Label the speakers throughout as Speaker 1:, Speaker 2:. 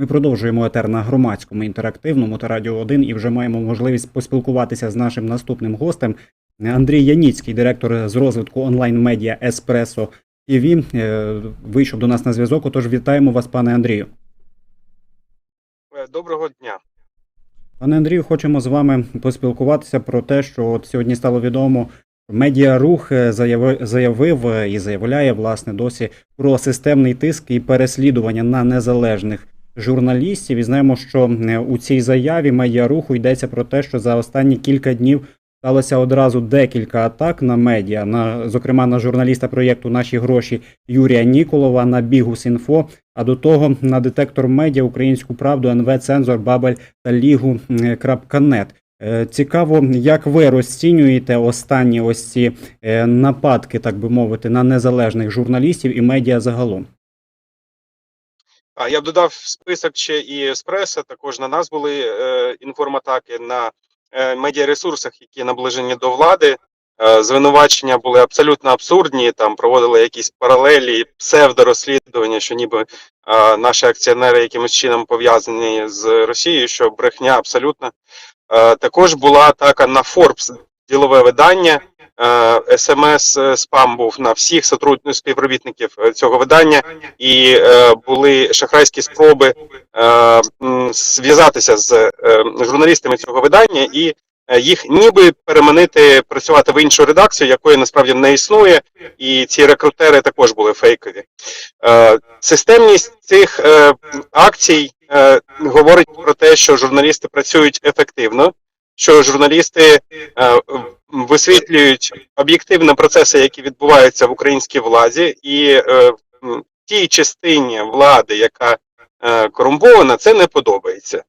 Speaker 1: Ми продовжуємо етер на громадському інтерактивному та радіо 1 і вже маємо можливість поспілкуватися з нашим наступним гостем. Андрій Яніцький, директор з розвитку онлайн-медіа Еспресо ТВ, е, вийшов до нас на зв'язок. Отож, вітаємо вас, пане Андрію.
Speaker 2: Е, Доброго дня.
Speaker 1: Пане Андрію, хочемо з вами поспілкуватися про те, що от сьогодні стало відомо. Медіарух е, заяви- заявив е, і заявляє власне досі про системний тиск і переслідування на незалежних журналістів. І знаємо, що е, у цій заяві медіаруху йдеться про те, що за останні кілька днів сталося одразу декілька атак на медіа, на зокрема на журналіста проєкту Наші гроші Юрія Ніколова, на Бігус.Інфо, а до того на детектор медіа, Українську правду, НВ Цензор, Бабель та Лігу.нет. Е, Цікаво, як ви розцінюєте останні ось ці е, нападки, так би мовити, на незалежних журналістів і медіа загалом.
Speaker 2: А я б додав список ще і еспресо. Також на нас були е, інформатаки на е, медіаресурсах, які наближені до влади. Е, звинувачення були абсолютно абсурдні. Там проводили якісь паралелі, псевдорозслідування, що ніби е, наші акціонери якимось чином пов'язані з Росією, що брехня абсолютно. Е, також була атака на Forbes, ділове видання. СМС спам був на всіх співробітників е, цього видання, і е, були шахрайські спроби е, зв'язатися з е, журналістами цього видання і е, їх ніби переманити працювати в іншу редакцію, якої насправді не існує, і ці рекрутери також були фейкові. Е, системність цих е, акцій е, говорить про те, що журналісти працюють ефективно, що журналісти е, висвітлюють об'єктивні процеси, які відбуваються в українській владі, і е, тій частині влади, яка е, корумпована, це не подобається.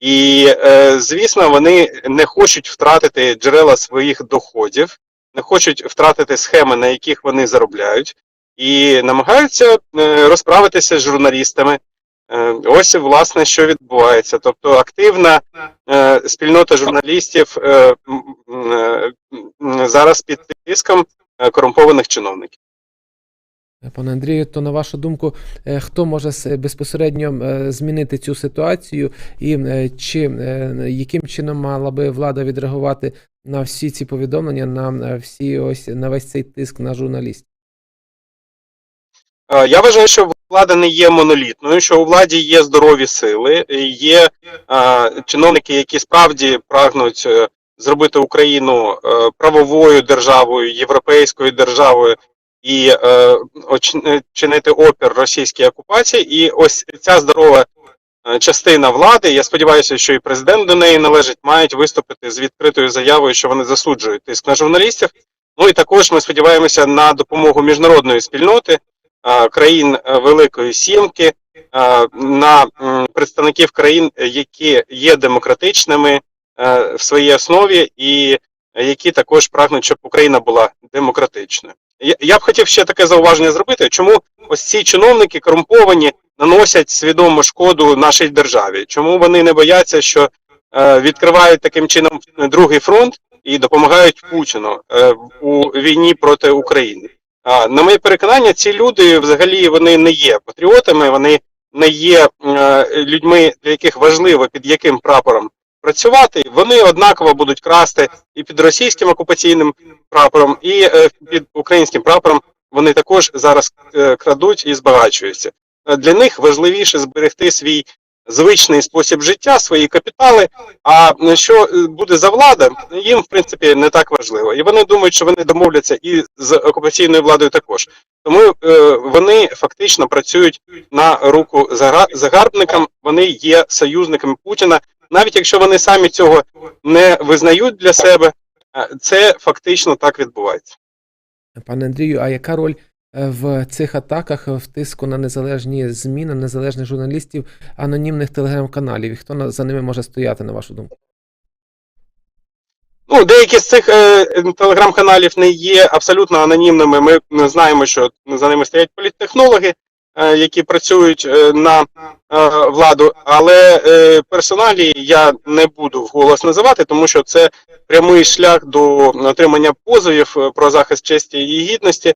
Speaker 2: І, е, звісно, вони не хочуть втратити джерела своїх доходів, не хочуть втратити схеми, на яких вони заробляють, і намагаються е, розправитися з журналістами. Е, ось, власне, що відбувається. Тобто активна спільнота журналістів зараз під тиском корумпованих чиновників.
Speaker 3: Пане Андрію, то на вашу думку, е, хто може безпосередньо е, змінити цю ситуацію, і е, чи е, яким чином мала би влада відреагувати на всі ці повідомлення, на е, всі ось на весь цей тиск на журналістів?
Speaker 2: Е, Я вважаю, що влада не є монолітною, що у владі є здорові сили, є е, чиновники, які справді прагнуть е, зробити Україну е, правовою державою, європейською державою і е, е, чинити опір російській окупації. І ось ця здорова е, частина влади, я сподіваюся, що і президент до неї належить, мають виступити з відкритою заявою, що вони засуджують тиск на журналістів. Ну і також ми сподіваємося на допомогу міжнародної спільноти а, країн е, Великої Сімки, на представників країн, е, які є демократичними е, в своїй основі, і е, які також прагнуть, щоб Україна була демократичною. Я, б хотів ще таке зауваження зробити, чому ось ці чиновники корумповані наносять свідому шкоду нашій державі. Чому вони не бояться, що е, відкривають таким чином другий фронт і допомагають Путіну е, у війні проти України? На моє переконання, ці люди взагалі вони не є патріотами, вони не є е, людьми, для яких важливо під яким прапором працювати. Вони однаково будуть красти і під російським окупаційним прапором, і е, під українським прапором. Вони також зараз е, крадуть і збагачуються. Е, Для них важливіше зберегти свій звичний спосіб життя, свої капітали. А що буде за влада, їм в принципі не так важливо. І вони думають, що вони домовляться і з окупаційною владою також. Тому вони фактично працюють на руку загарбникам. Вони є союзниками Путіна, навіть якщо вони самі цього не визнають для себе. е, Це фактично так відбувається.
Speaker 3: Пане Андрію, а яка роль е, в цих атаках в тиску на незалежні ЗМІ, на незалежних журналістів, анонімних телеграм-каналів? І хто за ними може стояти, на вашу думку?
Speaker 2: Ну, деякі з цих е, телеграм-каналів не є абсолютно анонімними. Ми знаємо, що за ними стоять політтехнологи. Е, які працюють е, на е, владу, але персоналі я не буду вголос називати, тому що це прямий шлях до отримання позовів про захист честі і гідності.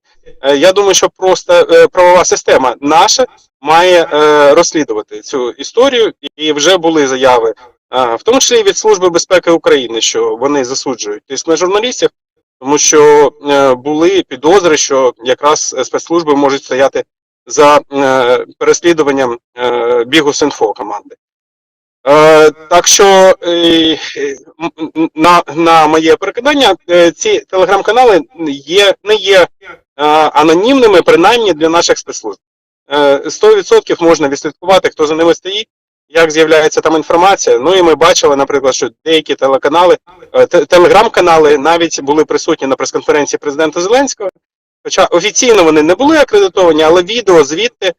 Speaker 2: Я думаю, що просто правова система наша має розслідувати цю історію, і вже були заяви, в тому числі від Служби безпеки України, що вони засуджують тиск на журналістів, тому що були підозри, що якраз спецслужби можуть стояти за е, переслідуванням е, бігу Синфо команди. Е, так що, на, на моє переконання, ці телеграм-канали є, не є анонімними, принаймні для наших спецслужб. Е, 100% можна відслідкувати, хто за ними стоїть, як з'являється там інформація. Ну і ми бачили, наприклад, що деякі телеканали, телеграм-канали навіть були присутні на прес-конференції президента Зеленського. Хоча офіційно вони не були акредитовані, але відео звідти е,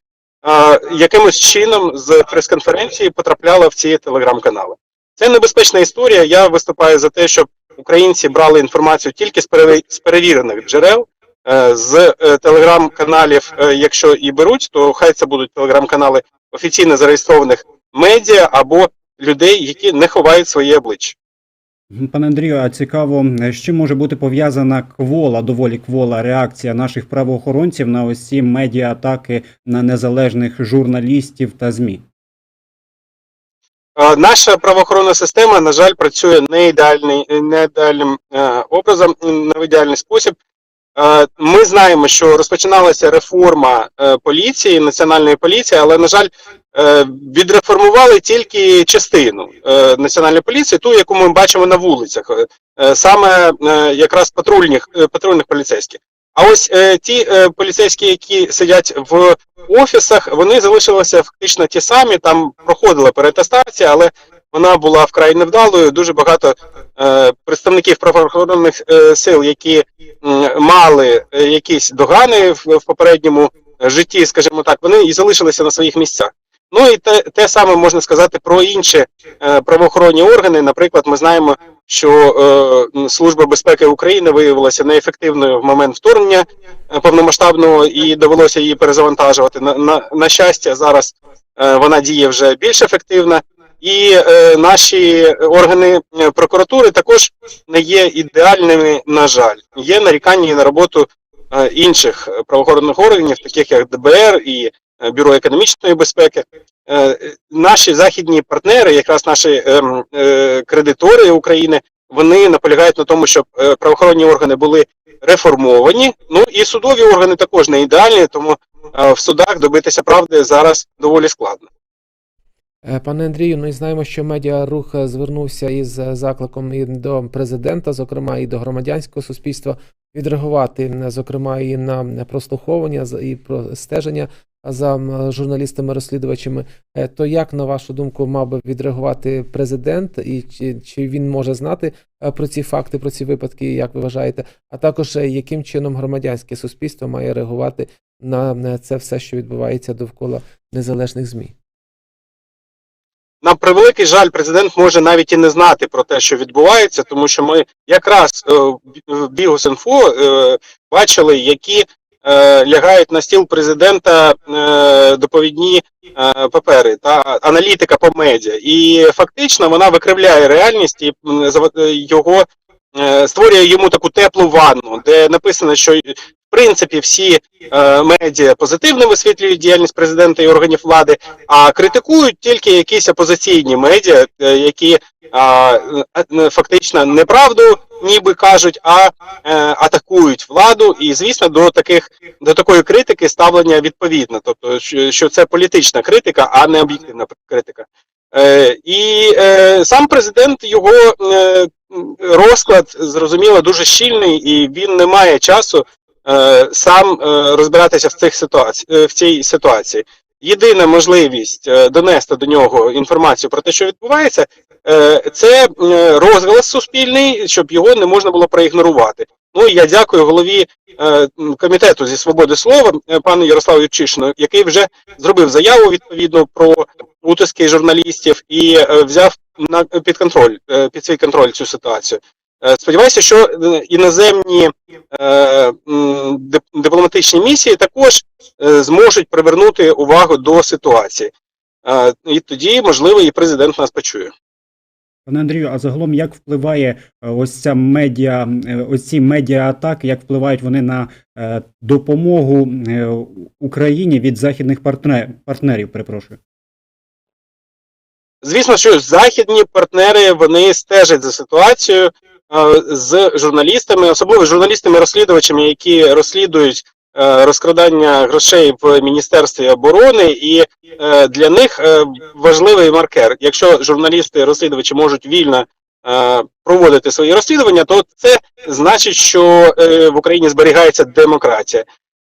Speaker 2: якимось чином з прес-конференції потрапляло в ці телеграм-канали. Це небезпечна історія. Я виступаю за те, щоб українці брали інформацію тільки з перевірених джерел. Е, З е, телеграм-каналів, е, якщо і беруть, то хай це будуть телеграм-канали офіційно зареєстрованих медіа або людей, які не ховають своє обличчя.
Speaker 1: Пане Андрію, а цікаво, з чим може бути пов'язана квола, доволі квола реакція наших правоохоронців на ось медіа-атаки на незалежних журналістів та ЗМІ?
Speaker 2: Е, Наша правоохоронна система, на жаль, працює не ідеальним е, образом, не в ідеальний спосіб. Е, Ми знаємо, що розпочиналася реформа е, поліції, національної поліції, але, на жаль, е, відреформували тільки частину національної поліції, ту, яку ми бачимо на вулицях, саме якраз патрульних, патрульних поліцейських. А ось е, ті е, поліцейські, які сидять в офісах, вони залишилися фактично ті самі. Там проходила перетестація, але вона була вкрай невдалою. Дуже багато е, представників правоохоронних е, сил, які м, мали е, якісь догани в, в попередньому житті, скажімо так, вони і залишилися на своїх місцях. Ну і те, те саме можна сказати про інші е, правоохоронні органи. Наприклад, ми знаємо, що е, Служба безпеки України виявилася неефективною в момент вторгнення е, повномасштабного і довелося її перезавантажувати. На, на, на щастя, зараз е, вона діє вже більш ефективно. І е, наші органи е, прокуратури також не є ідеальними, на жаль. Є нарікання на роботу е, інших правоохоронних органів, таких як ДБР і е, Бюро економічної безпеки. Е, наші західні партнери, якраз наші ем, е, кредитори України, вони наполягають на тому, щоб е, правоохоронні органи були реформовані. Ну і судові органи також не ідеальні, тому в судах добитися правди зараз доволі складно.
Speaker 3: Пане Андрію, ну і знаємо, що медіарух звернувся із закликом і до президента, зокрема, і до громадянського суспільства відреагувати, зокрема, і на прослуховування і про стеження за журналістами-розслідувачами. Е, То як, на вашу думку, мав би відреагувати президент, і чи, чи він може знати е, про ці факти, про ці випадки, як ви вважаєте? А також е, яким чином громадянське суспільство має реагувати на це все, що відбувається довкола незалежних ЗМІ?
Speaker 2: На превеликий жаль, президент може навіть і не знати про те, що відбувається, тому що ми якраз е, в Бігус.Інфо е, бачили, які е, лягають на стіл президента доповідні папери та аналітика по медіа. І фактично вона викривляє реальність і його створює йому таку теплу ванну, де написано, що принципі всі е, медіа позитивно висвітлюють діяльність президента і органів влади, а критикують тільки якісь опозиційні медіа, е, які е, фактично неправду ніби кажуть, а е, атакують владу. І звісно, до таких до такої критики ставлення відповідно, тобто що, це політична критика, а не об'єктивна критика. Е, і е, сам президент його е, розклад зрозуміло дуже щільний, і він не має часу е, сам е, розбиратися в цих ситуацій в цій ситуації. Єдина можливість е, донести до нього інформацію про те, що відбувається, е, це е, розголос суспільний, щоб його не можна було проігнорувати. Ну і я дякую голові е, комітету зі свободи слова, е, пану Ярославу Юрчишину, який вже зробив заяву відповідно про утиски журналістів і е, взяв на під контроль, е, під свій контроль цю ситуацію. Е, Сподіваюся, що е, іноземні е, дипломатичні місії також зможуть привернути увагу до ситуації. І тоді, можливо, і президент нас почує.
Speaker 1: Пане Андрію, а загалом як впливає ось ця медіа, ось ці медіа-атаки, як впливають вони на допомогу Україні від західних партнер, партнерів? Перепрошую.
Speaker 2: Звісно, що західні партнери вони стежать за ситуацією з журналістами, особливо з журналістами-розслідувачами, які розслідують е, розкрадання грошей в міністерстві оборони, і е, для них е, важливий маркер. Якщо журналісти-розслідувачі можуть вільно е, проводити свої розслідування, то це значить, що е, в Україні зберігається демократія.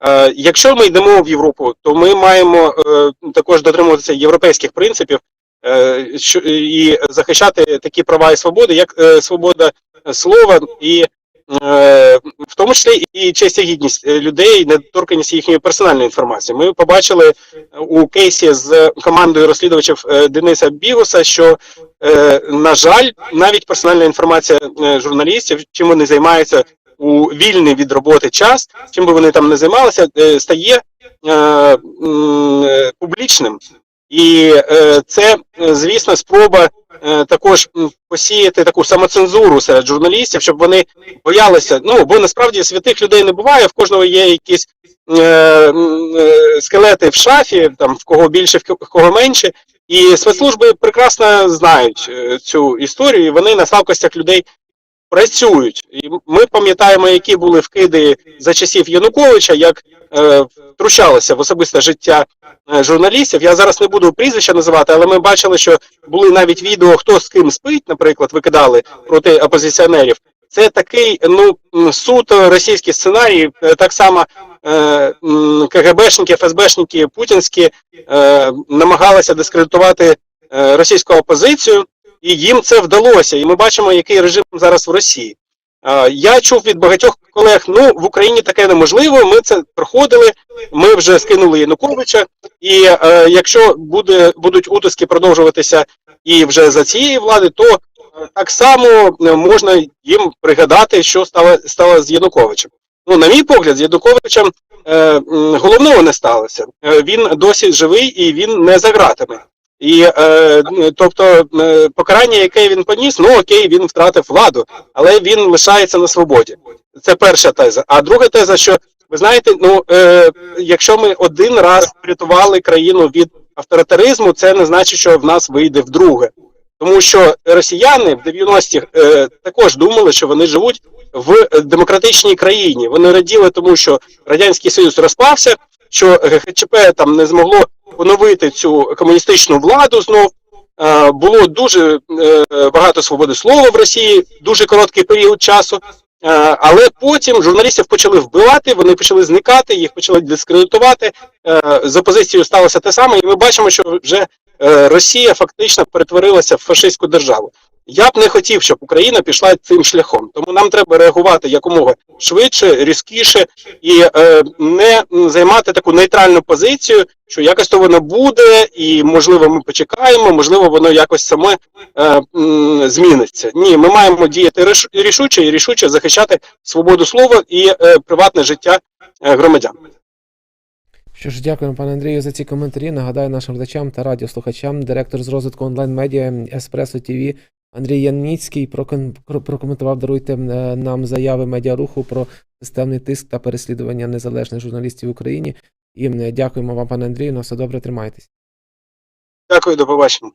Speaker 2: Е, Якщо ми йдемо в Європу, то ми маємо е, також дотримуватися європейських принципів е, і захищати такі права і свободи, як е, свобода слова, і е, в тому числі і честь і гідність е, людей, недоторканість їхньої персональної інформації. Ми побачили у кейсі з командою розслідувачів е, Дениса Бігуса, що е, на жаль, навіть персональна інформація е, журналістів, чим вони займаються у вільний від роботи час, чим би вони там не займалися, е, стає е, е, публічним. І е, це, е, звісно, спроба е, також посіяти таку самоцензуру серед журналістів, щоб вони боялися. Ну бо насправді святих людей не буває. В кожного є якісь скелети в шафі, там в кого більше, в ко- в кого менше. І спецслужби прекрасно знають цю історію. і Вони на слабкостях людей працюють. І ми пам'ятаємо, які були вкиди за часів Януковича, як втручалося в особисте життя е, журналістів. Я зараз не буду прізвища називати, але ми бачили, що були навіть відео, хто з ким спить, наприклад, викидали проти опозиціонерів. Це такий ну суто російський сценарій. Е, Так само е, КГБшники, ФСБшники путінські е, намагалися дискредитувати е, російську опозицію, і їм це вдалося. І ми бачимо, який режим зараз в Росії. Я чув від багатьох колег: ну в Україні таке неможливо. Ми це проходили. Ми вже скинули Януковича, і е, якщо буде будуть утиски продовжуватися і вже за цієї влади, то е, так само е, можна їм пригадати, що стало стало з Януковичем. Ну, на мій погляд, з Януковичем е, головного не сталося. Е, він досі живий і він не за ґратами. І е, тобто е, покарання, яке він поніс, ну окей, він втратив владу, але він лишається на свободі. Це перша теза. А друга теза, що ви знаєте, ну е, якщо ми один раз врятували країну від авторитаризму, це не значить, що в нас вийде вдруге. Тому що росіяни в 90-х е, також думали, що вони живуть в демократичній країні. Вони раділи тому, що радянський союз розпався, що ГХЧП там не змогло поновити цю комуністичну владу знов. Е, було дуже е, багато свободи слова в Росії, дуже короткий період часу. Е, але потім журналістів почали вбивати, вони почали зникати, їх почали дискредитувати. З опозицією сталося те саме, і ми бачимо, що вже Росія фактично перетворилася в фашистську державу. Я б не хотів, щоб Україна пішла цим шляхом. Тому нам треба реагувати якомога швидше, різкіше і е, не займати таку нейтральну позицію, що якось то воно буде, і можливо ми почекаємо, можливо, воно якось саме е, зміниться. Ні, ми маємо діяти рішуче і рішуче захищати свободу слова і е, приватне життя е, громадян.
Speaker 3: Що ж, дякуємо, пане Андрію, за ці коментарі. Нагадаю нашим глядачам та радіослухачам, директор з розвитку онлайн-медіа Еспресо ТВ Андрій Яніцький прокоментував, даруйте е, нам заяви медіаруху про системний тиск та переслідування незалежних журналістів в Україні. І е, дякуємо вам, пане Андрію. На все добре, тримайтесь.
Speaker 2: Дякую, до побачення.